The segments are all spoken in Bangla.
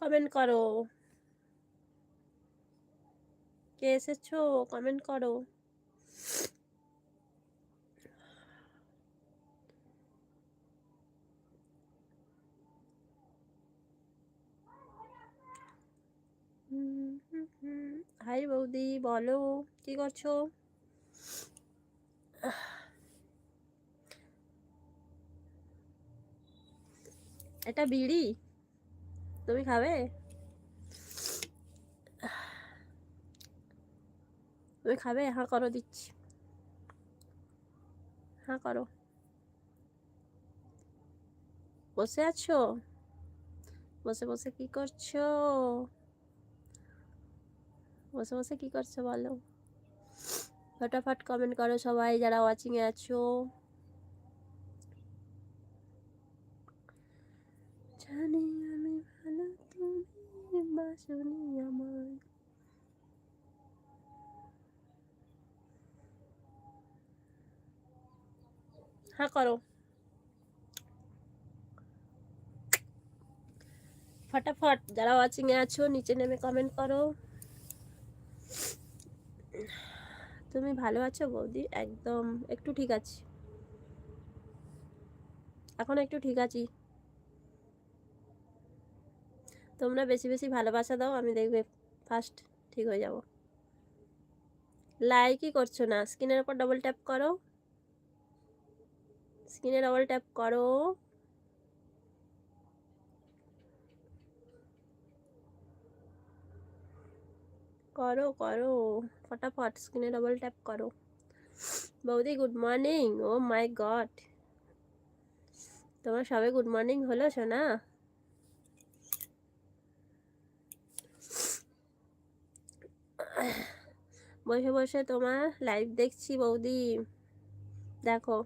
কমেন্ট করো। কে এসেছ? কমেন্ট করো। হাই বৌদি বলো কি করছ? এটা বিড়ি? তুমি খাবে? তুমি খাবে? হ্যাঁ করো, দিচ্ছি। হ্যাঁ করো। বসে আছো? বসে বসে কি করছ? বসে বসে কি করছ বলো? ফটাফট কমেন্ট করো সবাই, যারা ওয়াচিংয়ে আছো জানি আমি ভালো বাসনি আমার হ্যাঁ করো ফটাফট যারা ওয়াচিংয়ে আছো, নিচে নেমে কমেন্ট করো। তুমি ভালো আছো বৌদি? একদম, একটু ঠিক আছি। এখন একটু ঠিক আছি। তোমরা বেশি বেশি ভালোবাসা দাও, আমি দেখবে ফার্স্ট ঠিক হয়ে যাব। লাইকই করছ না স্ক্রিনের উপর ডবল ট্যাপ করো। স্ক্রিনে ডবল ট্যাপ করো। করো করো, ফটাফট স্ক্রিনে ডবল ট্যাপ করো। বৌদি good morning oh my god তোমার সবে গুড মর্নিং হলো, সোনা? বসে বসে তোমার লাইভ দেখছি বৌদি। দেখো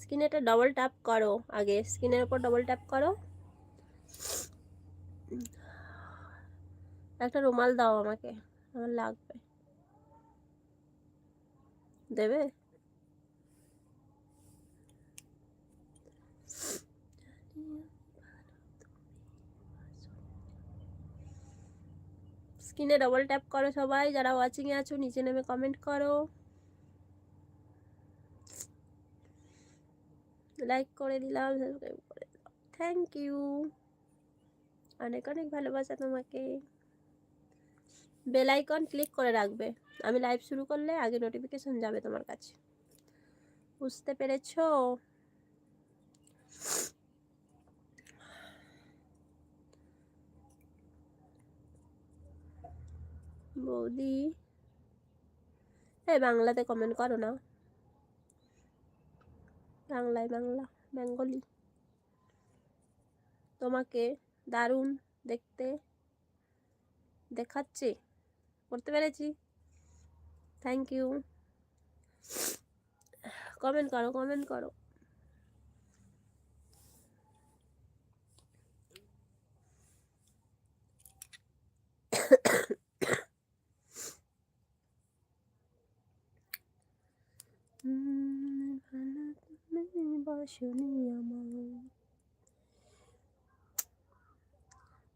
স্ক্রিনে একটা ডবল ট্যাপ করো আগে। স্ক্রিনের ওপর ডবল ট্যাপ করো। একটা রুমাল দাও আমাকে, আমার লাগবে। দেবে? স্ক্রিনে ডবল ট্যাপ করো সবাই, যারা ওয়াচিংয়ে আছো, নিচে নেমে কমেন্ট করো। লাইক করে দিলাম সাবস্ক্রাইব করে দিলাম। থ্যাংক ইউ অনেক অনেক ভালোবাসা তোমাকে। বেল আইকন ক্লিক করে রাখবে। আমি লাইভ শুরু করলে আগে নোটিফিকেশন যাবে তোমার কাছে। বুঝতে পেরেছ? বৌদি। এই বাংলাতে কমেন্ট করো না। বাংলায় বাংলা, বেঙ্গলি। তোমাকে দারুণ দেখতে দেখাচ্ছে। করতে পেরেছি। থ্যাংক ইউ কমেন্ট করো কমেন্ট করো।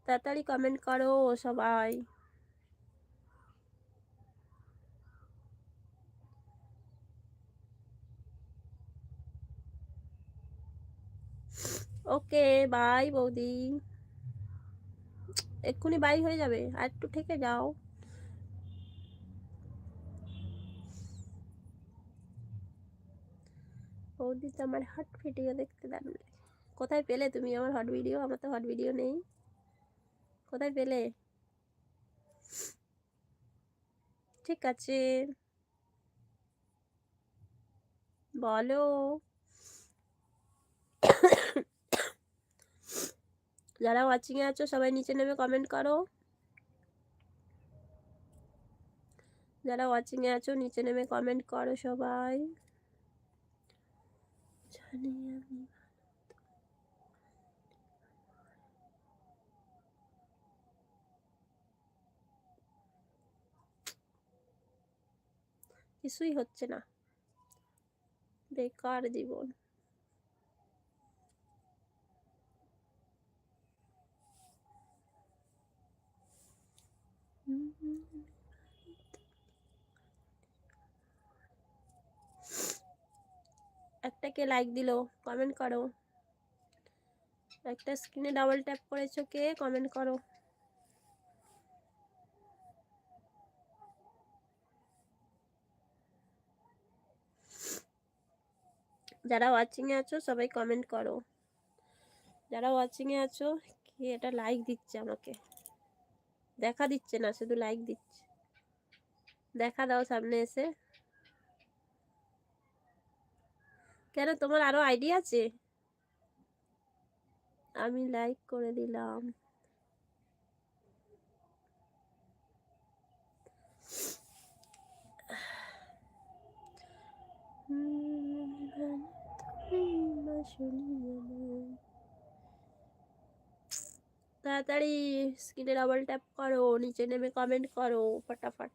তাড়াতাড়ি কমেন্ট করো সবাই। ওকে বাই বৌদি। এক্ষুনি বাই হয়ে যাবে। আর একটু থেকে যাও। বৌদি তো আমার হট ভিডিও দেখতে দারুণ কোথায় পেলে তুমি আমার হট ভিডিও আমার তো হট ভিডিও নেই। কোথায় পেলে? ঠিক আছে। বলো। যারা ওয়াচিংয়ে আছো, সবাই নিচে নেমে কমেন্ট করো। যারা ওয়াচিংয়ে আছো, নিচে নেমে কমেন্ট করো সবাই। জানি আমি কিছুই হচ্ছে না। বেকার জীবন। একটা কে লাইক দিলো কমেন্ট করো। একটা স্ক্রিনে ডাবল ট্যাপ করেছ কে কমেন্ট করো। যারা ওয়াচিংয়ে আছো, সবাই কমেন্ট করো। যারা ওয়াচিংয়ে আছো, কি এটা লাইক দিচ্ছে আমাকে? দেখা দিচ্ছে না, শুধু লাইক দিচ্ছে। দেখা দাও সামনে এসে। কেন তোমার আরও আইডি আছে? আমি লাইক করে দিলাম। তাড়াতাড়ি স্ক্রিনে ডাবল ট্যাপ করো, নিচে নেমে কমেন্ট করো, ফটাফট।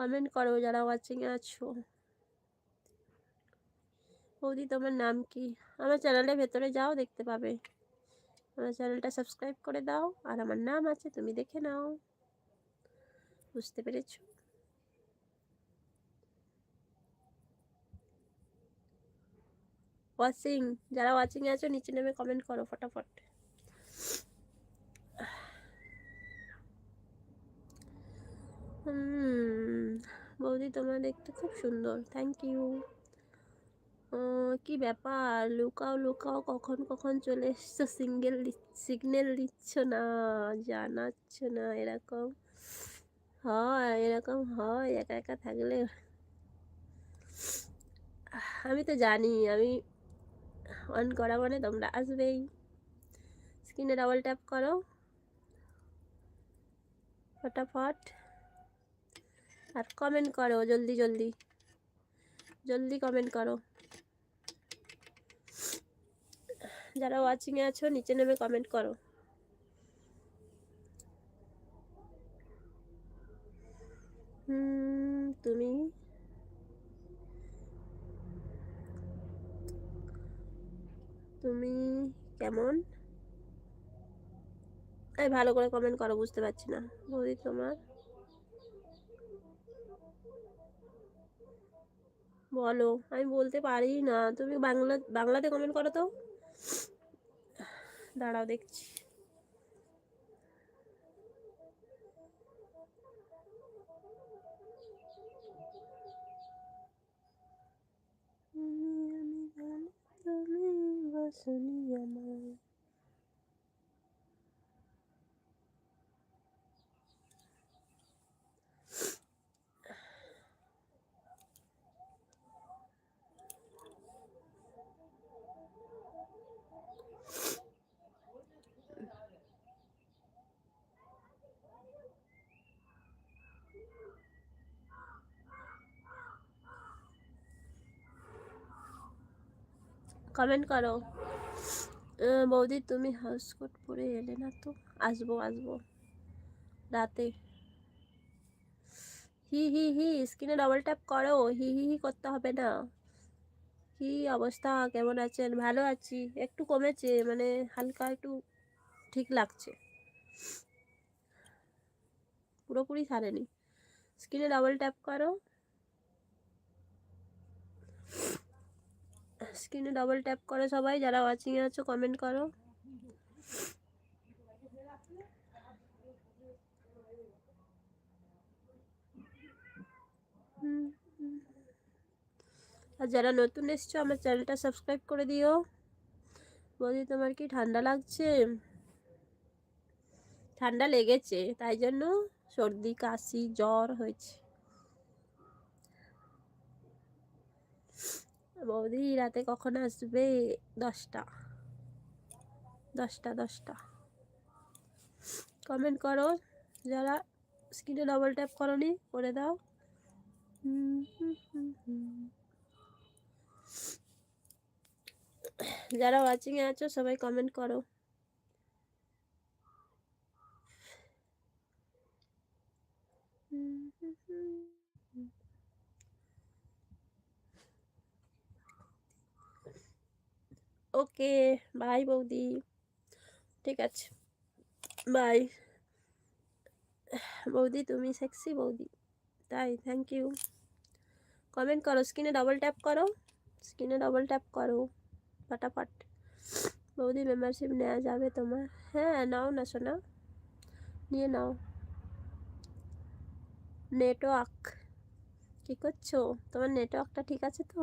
কমেন্ট করো যারা ওয়াচিংয়ে আছো। বৌদি, তোমার নাম কি? আমার চ্যানেলের ভেতরে যাও, দেখতে পাবে। আমার চ্যানেলটা সাবস্ক্রাইব করে দাও, আর আমার নাম আছে, তুমি দেখে নাও। বুঝতে পেরেছ? ওয়াচিং যারা ওয়াচিং আছো, নিচে নেমে কমেন্ট করো, ফটাফট হুম বৌদি, তোমার দেখতে খুব সুন্দর। থ্যাংক ইউ কি ব্যাপার? লুকাও লুকাও, কখন কখন চলে এসছো? সিঙ্গেল সিগন্যাল দিচ্ছ না, জানাচ্ছ না, এরকম হয় এরকম হয়, একা একা থাকলে। আমি তো জানি, আমি অন করা মানে তোমরা আসবেই। স্ক্রিনে ডাবল ট্যাপ করো। ফটাফট। আর কমেন্ট করো, জলদি জলদি। জলদি কমেন্ট করো। যারা ওয়াচিংয়ে আছো, নিচে নেমে কমেন্ট করো। তুমি? তুমি কেমন? এই ভালো করে কমেন্ট করো, বুঝতে পারছি না। বৌদি তোমার? বলো, আমি বলতে পারি না। তুমি বাংলা, বাংলাতে কমেন্ট করো তো। দাঁড়াও দেখছি। তুমি বসনি আমার কমেন্ট করো। বৌদি, তুমি হাউস কোট পরে এলে না তো? আসব আসব। রাতে। হি হি হি স্ক্রিনে ডবল ট্যাপ করো। হি হি হি করতে হবে না। কি অবস্থা? কেমন আছেন? ভালো আছি। একটু কমেছে মানে হালকা একটু ঠিক লাগছে। পুরোপুরি সারেনি স্ক্রিনে ডবল ট্যাপ করো। স্ক্রিনে ডবল ট্যাপ করো সবাই, যারা ওয়াচিংয়ে আছো কমেন্ট করো। আর যারা নতুন এসছো, আমার চ্যানেলটা সাবস্ক্রাইব করে দিও। বলি তোমার কি ঠান্ডা লাগছে? ঠান্ডা লেগেছে, তাই জন্য সর্দি, কাশি, জ্বর হয়েছে। বৌদি রাতে কখন আসবে? দশটা। দশটা দশটা। কমেন্ট করো। যারা স্ক্রিনে ডবল ট্যাপ করনি, করে দাও। যারা ওয়াচিংয়ে আছো, সবাই কমেন্ট করো। ওকে, বাই বৌদি। ঠিক আছে, বাই। বৌদি, তুমি সেক্সি বৌদি। তাই থ্যাংক ইউ কমেন্ট করো স্ক্রিনে ডবল ট্যাপ করো। স্ক্রিনে ডবল ট্যাপ করো, ফটাফট। বৌদি মেম্বারশিপ নেওয়া যাবে তোমার। হ্যাঁ নাও না শোনা নিয়ে নাও। নেটওয়ার্ক কী করছ? তোমার নেটওয়ার্কটা ঠিক আছে তো?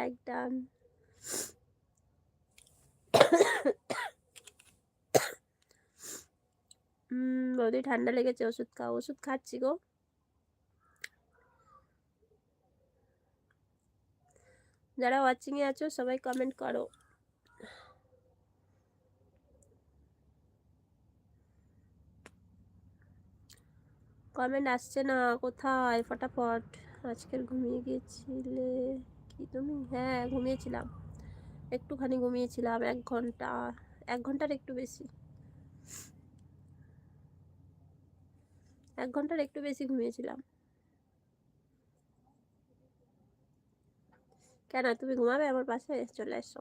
লাইক ডান বৌদি ঠান্ডা লেগেছে, ওষুধ খাও। ওষুধ খাচ্ছি গো। যারা ওয়াচিংয়ে আছো, সবাই কমেন্ট করো। কমেন্ট আসছে না, কোথায়? ফটাফট। আজকের ঘুমিয়ে গিয়েছিলে কি তুমি? হ্যাঁ ঘুমিয়েছিলাম। একটুখানি ঘুমিয়েছিলাম, এক ঘণ্টা, এক ঘণ্টার একটু বেশি। এক ঘণ্টার একটু বেশি ঘুমিয়েছিলাম। কেন, তুমি ঘুমাবে আমার পাশে চলে এসো।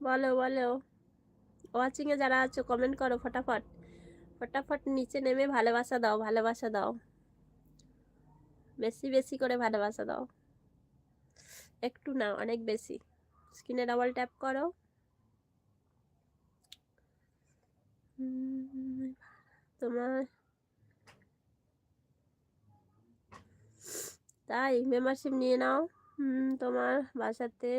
বলো বলো। ওয়াচিংয়ে যারা আছো কমেন্ট করো, ফটাফট। ফটাফট নিচে নেমে ভালোবাসা দাও ভালোবাসা দাও। বেশি বেশি করে ভালোবাসা দাও। একটু না, অনেক বেশি। স্ক্রিনে ডাবল ট্যাপ করো। তোমার তাই মেম্বারশিপ নিয়ে নাও। তোমার বাসাতে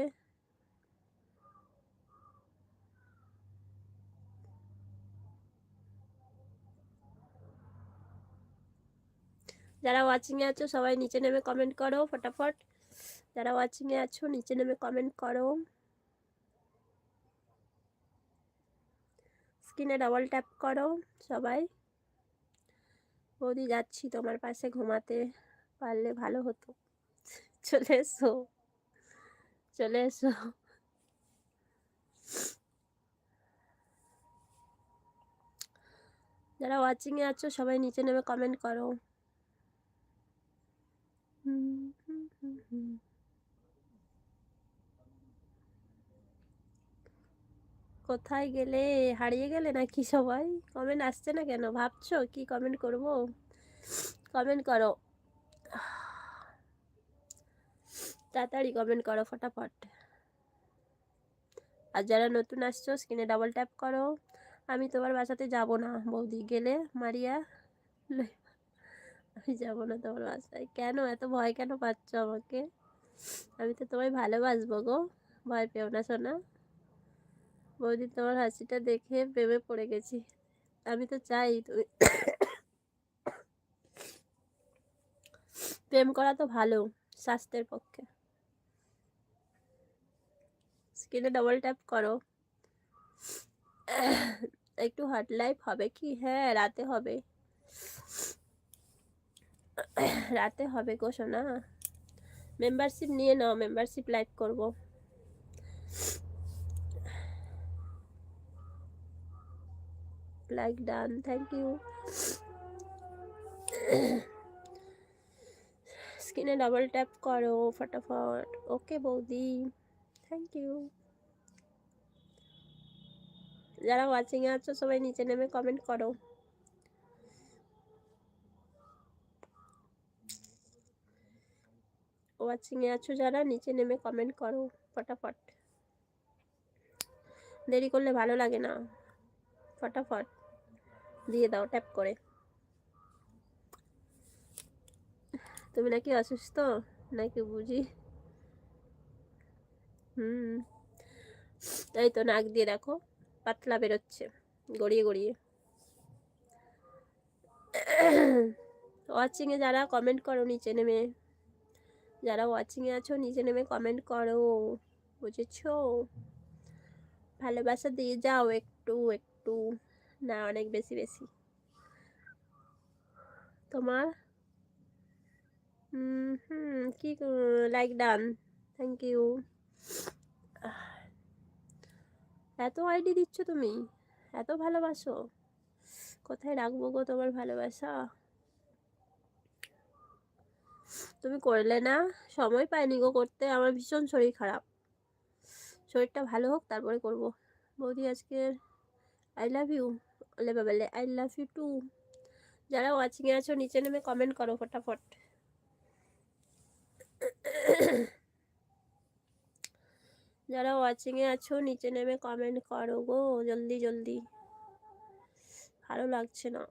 যারা ওয়াচিংয়ে আছো, সবাই নিচে নেমে কমেন্ট করো, ফটাফট। যারা ওয়াচিংয়ে আছো, নিচে নেমে কমেন্ট করো। স্ক্রিনে ডবল ট্যাপ করো সবাই। বৌদি, যাচ্ছি তোমার পাশে ঘুমাতে। পারলে ভালো হতো। চলে এসো। চলে এসো। যারা ওয়াচিংয়ে আছো, সবাই নিচে নেমে কমেন্ট করো। কোথায় গেলে? হারিয়ে গেলে নাকি সবাই? কমেন্ট আসছে না কেন? ভাবছ? কি কমেন্ট করব? কমেন্ট করো। তাড়াতাড়ি কমেন্ট করো ফটাফট। আর যারা নতুন আসছো স্ক্রিনে ডাবল ট্যাপ করো। আমি তোমার বাসাতে যাব না, বৌদি। গেলে? মারিয়া? আমি যাব না তোমার বাসায় কেন? এত ভয় কেন পাচ্ছ আমাকে? আমি তো তোমায় ভালোবাসবো গো। ভয় পেও না শোনা বৌদি, তোমার হাসিটা দেখে প্রেমে পড়ে গেছি। আমি তো চাই তুমি প্রেম করা তো ভালো, স্বাস্থ্যের পক্ষে। স্ক্রিনে ডবল ট্যাপ করো। একটু হট লাইফ হবে কি? হ্যাঁ রাতে হবে। রাতে হবে সোনা। মেম্বারশিপ নিয়ে নাও মেম্বারশিপ লাইক করব। লাইক ডান থ্যাংক ইউ স্ক্রিনে ডাবল ট্যাপ করো, ফটাফট। ওকে বৌদি থ্যাংক ইউ যারা ওয়াচিংয়ে আছো, সবাই নিচে নেমে কমেন্ট করো। ওয়াচিংয়ে আছো যারা, নিচে নেমে কমেন্ট করো, ফটাফট। দেরি করলে ভালো লাগে না। ফটাফট। দিয়ে দাও ট্যাপ করে। তুমি নাকি অসুস্থ? নাকি বুঝি? হুম। তাই তো নাক দিয়ে দেখো, পাতলা বেরোচ্ছে, গড়িয়ে গড়িয়ে। ওয়াচিংয়ে যারা কমেন্ট করো, নিচে নেমে। যারা ওয়াচিংয়ে আছো, নিচে নেমে কমেন্ট করো, বুঝেছ? ভালোবাসা দিয়ে যাও একটু একটু। না, অনেক বেশি বেশি। তোমার? হুম, কি লাইক ডান থ্যাংক ইউ এত আইডি দিচ্ছ তুমি? এত ভালোবাসো? কোথায় রাখব গো তোমার ভালোবাসা? তুমি করলে না, সময় পাইনি গো করতে। আমার ভীষণ শরীর খারাপ। শরীরটা ভালো হোক, তারপরে করব। বৌদি আজকে আই লাভ ইউ বলে বাবালে আই লাভ ইউ টু যারা ওয়াচিংয়ে আছো, নিচে নেমে কমেন্ট করো ফটাফট। যারা ওয়াচিংয়ে আছো, নিচে নেমে কমেন্ট করো গো, জলদি জলদি। ভালো লাগছে না।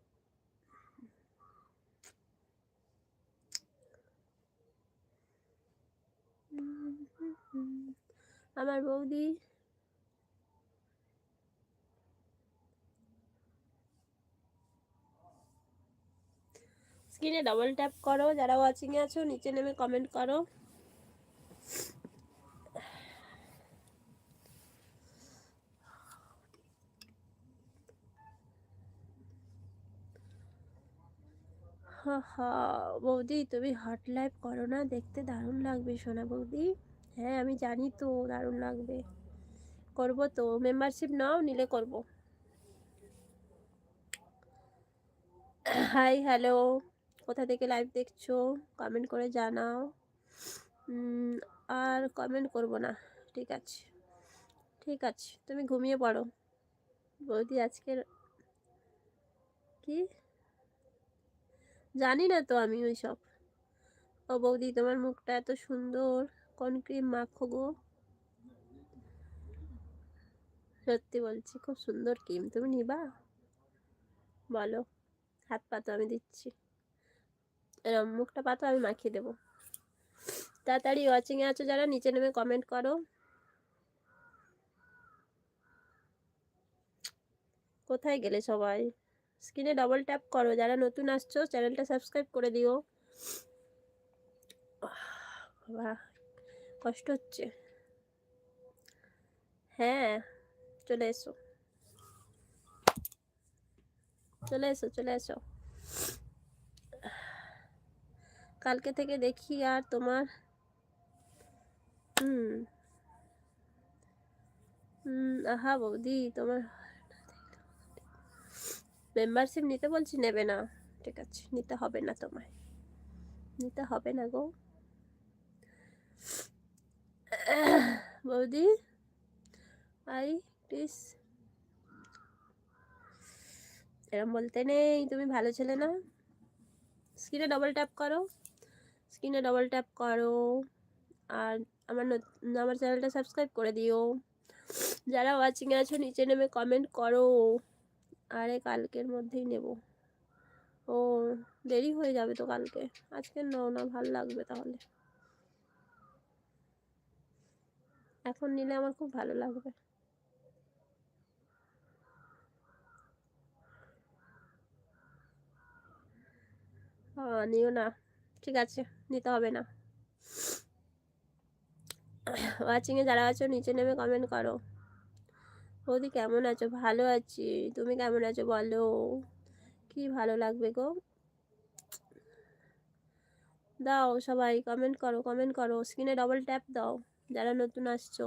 আমার বৌদি। স্ক্রিনে ডবল ট্যাপ করো, যারা ওয়াচিংয়ে আছো, নিচে নেমে কমেন্ট করো। হা হা, বৌদি, তুমি হট লাইভ করো না, দেখতে দারুণ লাগবে, সোনা বৌদি। হ্যাঁ আমি জানি তো, দারুণ লাগবে। করব তো মেম্বারশিপ নাও, নিলে করব। হাই হ্যালো কোথা থেকে লাইভ দেখছ? কমেন্ট করে জানাও। আর কমেন্ট করব না। ঠিক আছে। ঠিক আছে, তুমি ঘুমিয়ে পড়ো। বৌদি আজকের কি? জানি না তো আমি ওই সব ও বৌদি, তোমার মুখটা এত সুন্দর। কোন ক্রিম মাখো গো। সত্যি বলছি, খুব সুন্দর ক্রিম। তুমি নিবা? বলো, হাত পাতো আমি দিচ্ছি। এরম, মুখটা পাতো আমি মাখিয়ে দেবো। তাড়াতাড়ি ওয়াচিংয়ে আছো যারা, নিচে নেমে কমেন্ট করো। কোথায় গেলে সবাই? স্ক্রিনে ডবল ট্যাপ করো। যারা নতুন আসছো চ্যানেলটা সাবস্ক্রাইব করে দিও। বাবা কষ্ট হচ্ছে। হ্যাঁ চলে এসো। চলে এসো চলে এসো। কালকে থেকে দেখি আর তোমার। হুম। হুম, আহা বৌদি, তোমার মেম্বারশিপ নিতে বলছি, নেবে না। ঠিক আছে, নিতে হবে না তোমায়। নিতে হবে না গো। বৌদি আই প্লিজ এরম বলতে নেই। তুমি ভালো ছেলে না? স্ক্রিনে ডবল ট্যাপ করো। স্ক্রিনে ডবল ট্যাপ করো। আর আমার আমার চ্যানেলটা সাবস্ক্রাইব করে দিও। যারা ওয়াচিংয়ে আছো, নিচে নেমে কমেন্ট করো। আরে কালকের মধ্যেই নেব। ও, দেরি হয়ে যাবে তো কালকে। আজকে নাও না, ভালো লাগবে তাহলে। এখন নিলে আমার খুব ভালো লাগবে। নিও না। ঠিক আছে, নিতে হবে না। ওয়াচিংয়ে যারা আছো, নিচে নেমে কমেন্ট করো। বৌদি, কেমন আছো? ভালো আছি। তুমি কেমন আছো বলো? কি ভালো লাগবে গো? দাও সবাই কমেন্ট করো কমেন্ট করো। স্ক্রিনে ডবল ট্যাপ দাও। যারা নতুন আসছো।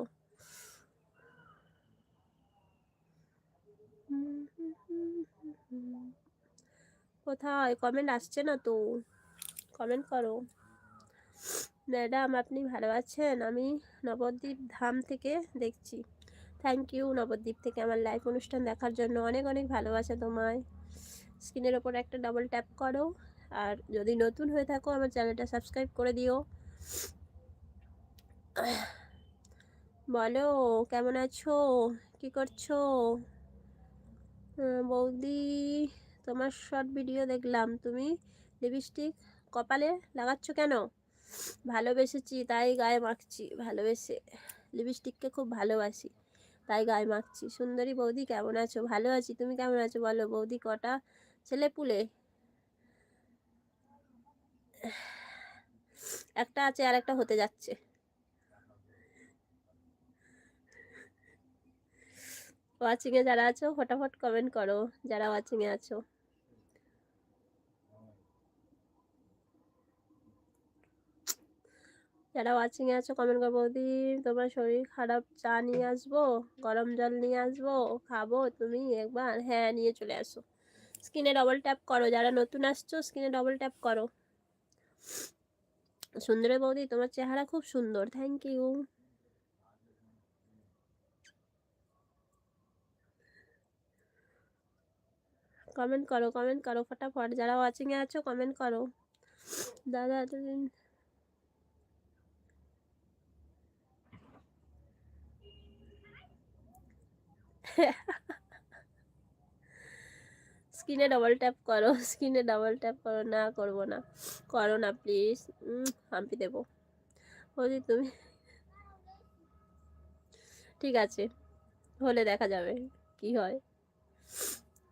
কোথায়? কমেন্ট আসছে না তো। কমেন্ট করো। ম্যাডাম, আপনি ভালো আছেন? আমি নবদ্বীপ ধাম থেকে দেখছি। থ্যাংক ইউ নবদ্বীপ থেকে আমার লাইভ অনুষ্ঠান দেখার জন্য অনেক অনেক ভালোবাসা তোমায়। স্ক্রিনের ওপর একটা ডবল ট্যাপ করো। আর যদি নতুন হয়ে থাকো, আমার চ্যানেলটা সাবস্ক্রাইব করে দিও। বলো, কেমন আছো? কি করছ? বৌদি, তোমার শর্ট ভিডিও দেখলাম। তুমি লিপস্টিক কপালে লাগাচ্ছ কেন? ভালোবেসেছি, তাই গায়ে মাখছি, ভালোবেসে। লিপস্টিককে খুব ভালোবাসি, তাই গায়ে মাখছি। সুন্দরী বৌদি, কেমন আছো? ভালো আছি। তুমি কেমন আছো বলো? বৌদি কটা ছেলে পুলে? একটা আছে আর একটা হতে যাচ্ছে। ওয়াচিংয়ে যারা আছো, ফটাফট কমেন্ট করো যারা ওয়াচিংয়ে আছো। যারা ওয়াচিংয়ে আছো কমেন্ট করো, বৌদি, তোমার শরীর খারাপ, চা নিয়ে আসব, গরম জল নিয়ে আসব, খাব তুমি একবার? হ্যাঁ নিয়ে চলে আসো। স্ক্রিনে ডবল ট্যাপ করো, যারা নতুন আসছো স্ক্রিনে ডবল ট্যাপ করো। সুন্দরে বৌদি, তোমার চেহারা খুব সুন্দর থ্যাংক ইউ কমেন্ট করো কমেন্ট করো, ফটাফট যারা ওয়াচিংয়ে আছো কমেন্ট করো। দাদা, এতদিন স্ক্রিনে ডবল ট্যাপ করো, স্ক্রিনে ডবল ট্যাপ করো, না করব না, করো না প্লিজ হাম্পি দেবো। বৌদি তুমি ঠিক আছে, হলে দেখা যাবে কি হয়।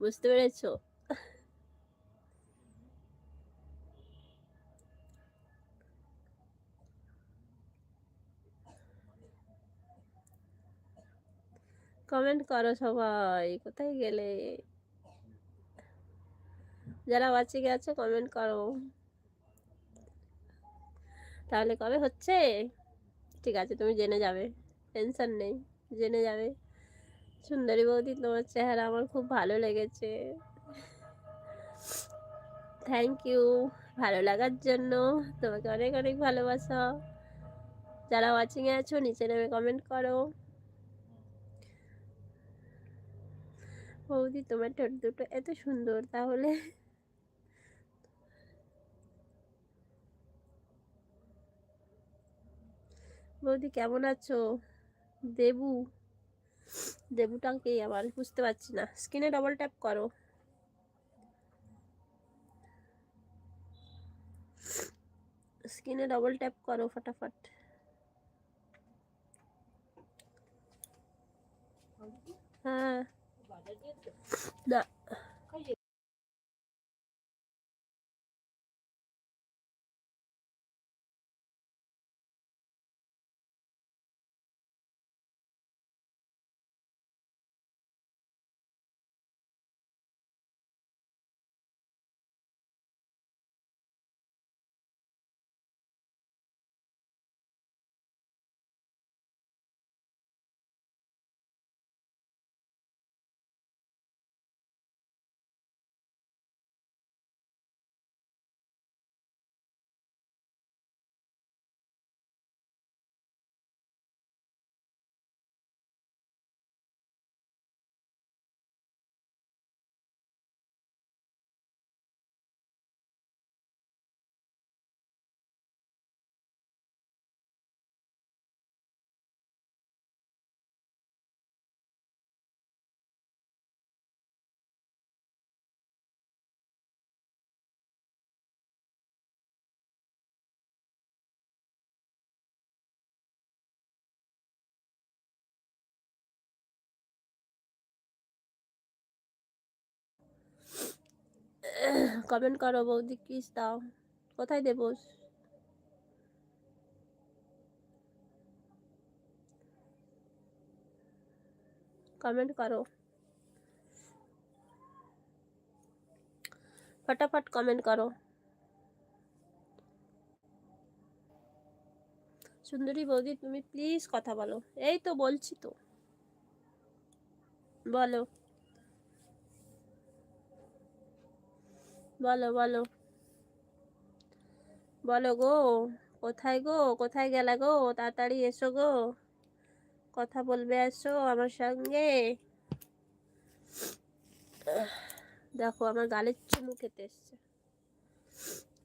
বুঝতে পেরেছ? কমেন্ট করো সবাই, কোথায় গেলে? যারা বাচ্চা গেছে কমেন্ট করো। তাহলে কবে হচ্ছে? ঠিক আছে, তুমি জেনে যাবে। টেনশন নেই, জেনে যাবে। সুন্দরী বৌদি, তোমার চেহারা আমার খুব ভালো লেগেছে। থ্যাংক ইউ ভালো লাগার জন্য তোমাকে অনেক অনেক ভালোবাসা। যারা ওয়াচিংয়ে আছো, নিচে নেমে কমেন্ট করো। বৌদি, তোমার ঠোঁট দুটো এত সুন্দর, তাহলে। বৌদি, কেমন আছো? দেবু দেবুটা কে আবার বুঝতে পারছি না। স্ক্রিনে ডবল ট্যাপ করো। স্ক্রিনে ডবল ট্যাপ করো ফটাফট। হ্যাঁ। না। কমেন্ট করো বৌদি কিস দাও। কোথায় দেবো? কমেন্ট করো। ফটাফট কমেন্ট করো। সুন্দরী বৌদি, তুমি প্লিজ কথা বলো। এই তো বলছি তো। বলো। বলো বলো। বলো গো, কোথায় গো, কোথায় গেলা গো? তাড়াতাড়ি এসো গো। কথা বলবে এসো আমার সঙ্গে। দেখো, আমার গালের চুমু খেতে এসছে।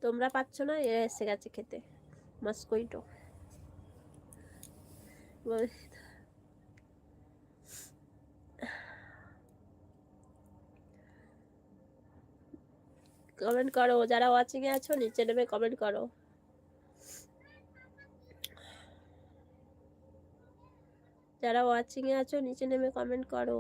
তোমরা পাচ্ছ না? এসে গেছে খেতে। মস্কইটো। কমেন্ট করো। যারা ওয়াচিংয়ে আছো, নিচে নেমে কমেন্ট করো। যারা ওয়াচিংয়ে আছো, নিচে নেমে কমেন্ট করো।